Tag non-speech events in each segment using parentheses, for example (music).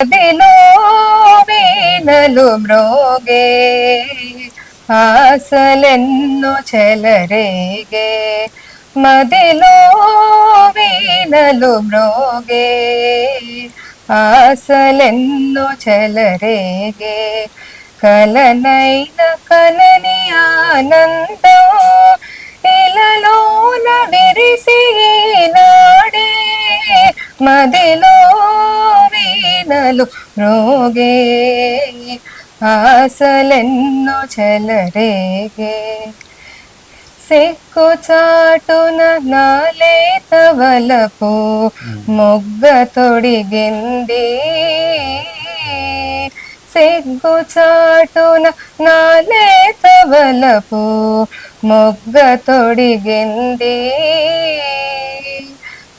నదిలో వీణలు మ్రోగే ఆశలెన్నో చెలరేగే. మదిలో వీణలు మ్రోగే ఆశలెన్నో చెలరేగే. కలనైన కలని ఆనందం ఇలలోన విరిసి నాడే. మదిలో వీణలు రోగే ఆశలెన్నో చెలరేగే. సిక్కు చాటున నాలేత వలపు మొగ్గ తొడిగింది. సిగ్గు చాటున నాలేత వలపు మొగ్గ తొడిగింది.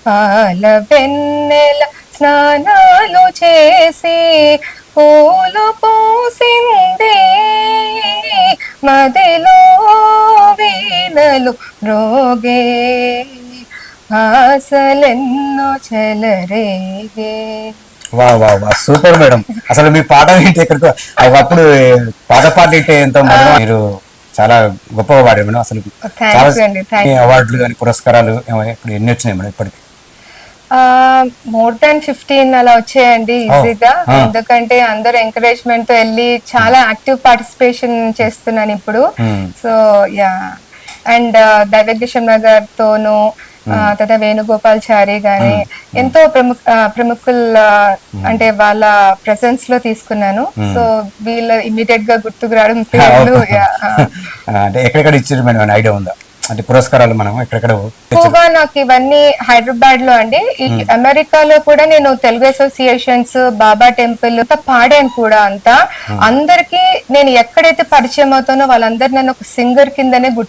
పాల వెన్నెల స్నానాలు చేసి పూలు పూసింది. మదిలో వీణలు రోగే ఆశలెన్నో చెలరేగే. వా వా వా సూపర్ మేడం. అసలు మీ పాట వింటే ఎక్కడికో ఒకప్పుడు పాత పాట వింటే ఎంతో. మీరు చాలా గొప్పగా పాడారు మేడం. అసలు అవార్డులు కానీ పురస్కారాలు ఇప్పుడు ఎన్ని వచ్చినాయి మేడం ఇప్పటికి? మోర్ దాన్ ఫిఫ్టీన్ అలా వచ్చాయండి ఈజీగా. ah. ఎందుకంటే అందరు ఎంకరేజ్మెంట్తో వెళ్ళి చాలా యాక్టివ్ పార్టిసిపేషన్ చేస్తున్నాను ఇప్పుడు. Hmm. So yeah and Daivajna గారితోను తర్వాత వేణుగోపాల్చారి గాని ఎంతో ప్రముఖ ప్రముఖుల అంటే వాళ్ళ ప్రెసెన్స్లో తీసుకున్నాను. సో వీళ్ళ ఇమీడియట్గా గుర్తుకు రావడం (laughs) అంటే ఎక్కడెక్కడ ఇచ్చారు మేడం? ఐడియా ఉందా? అంటే పురస్కారాలు మనం ఎక్కడెక్కడ ఎక్కువగా నాకు ఇవన్నీ హైదరాబాద్లో అండి. ఈ అమెరికాలో కూడా నేను తెలుగు అసోసియేషన్స్ బాబా టెంపుల్ పాడాను కూడా అంతా. అందరికి నేను ఎక్కడైతే పరిచయం అవుతానో వాళ్ళందరూ నన్ను ఒక సింగర్ కిందనే గుర్తు